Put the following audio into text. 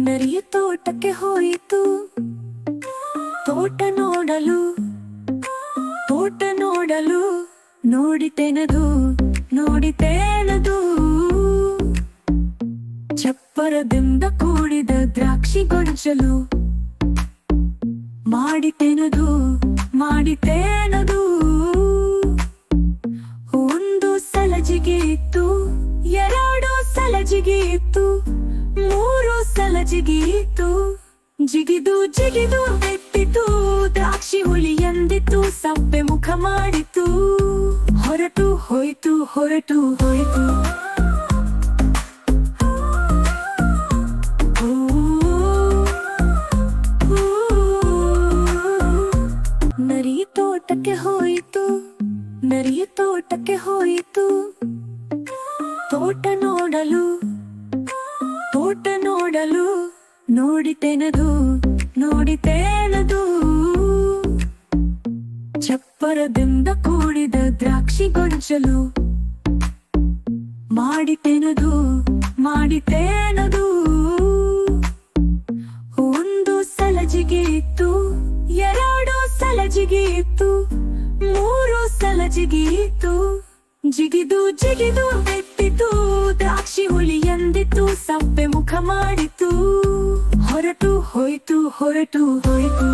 ನರಿಯ ತೋಟಕ್ಕೆ ಹೋಯಿತು. ತೋಟ ನೋಡಲು ತೋಟ ನೋಡಲು, ನೋಡಿತೆನದು, ನೋಡಿತೇನದು. ಚಪ್ಪರದಿಂದ ಕೂಡಿದ ದ್ರಾಕ್ಷಿ ಗೊಂಚಲು, ಮಾಡಿತೆನದು, ಮಾಡಿತೇನದು. ಎರಡು ಸಲಜಿಗೆ ಇತ್ತು, ಮೂರು ಸಲ ಜಿಗಿಯಿತು ಜಿಗಿದು ಜಿಗಿದು ಎತ್ತಿತು ದ್ರಾಕ್ಷಿ ಹುಳಿ ಎಂದಿತು ಸಬ್ಬೆ ಮುಖ ಮಾಡಿತು ಹೊರಟು ಹೋಯ್ತು ಹೊರಟು ಹೋಯ್ತು. ನರಿಯ ತೋಟಕ್ಕೆ ಹೋಯಿತು ನರಿಯ ತೋಟಕ್ಕೆ ಹೋಯಿತು. ತೋಟ ನೋಡಲು ತೋಟ ನೋಡಲು ನೋಡಿತೆನದು ನೋಡಿತೇನದು ಚಪ್ಪರದಿಂದ ಕೂಡಿದ ದ್ರಾಕ್ಷಿ ಗೊಂಚಲು ಮಾಡಿತೆನದು ಮಾಡಿತೇನದು ಒಂದು ಸಲಜಿಗೆ ಇತ್ತು, ಎರಡು ಸಲಜಿಗೆ ಇತ್ತು, ಮೂರು ಸಲಜಿಗೆ ಇತ್ತು. ಜಿಗಿದು ಜಿಗಿದು ಎತ್ತಿತು ದ್ರಾಕ್ಷಿ ಹುಳಿ ಎಂದಿತು ಸಪ್ಪೆ ಮುಖ ಮಾಡಿತು. ಹೊರಟು ಹೋಯ್ತು ಹೊರಟು ಹೋಯ್ತು.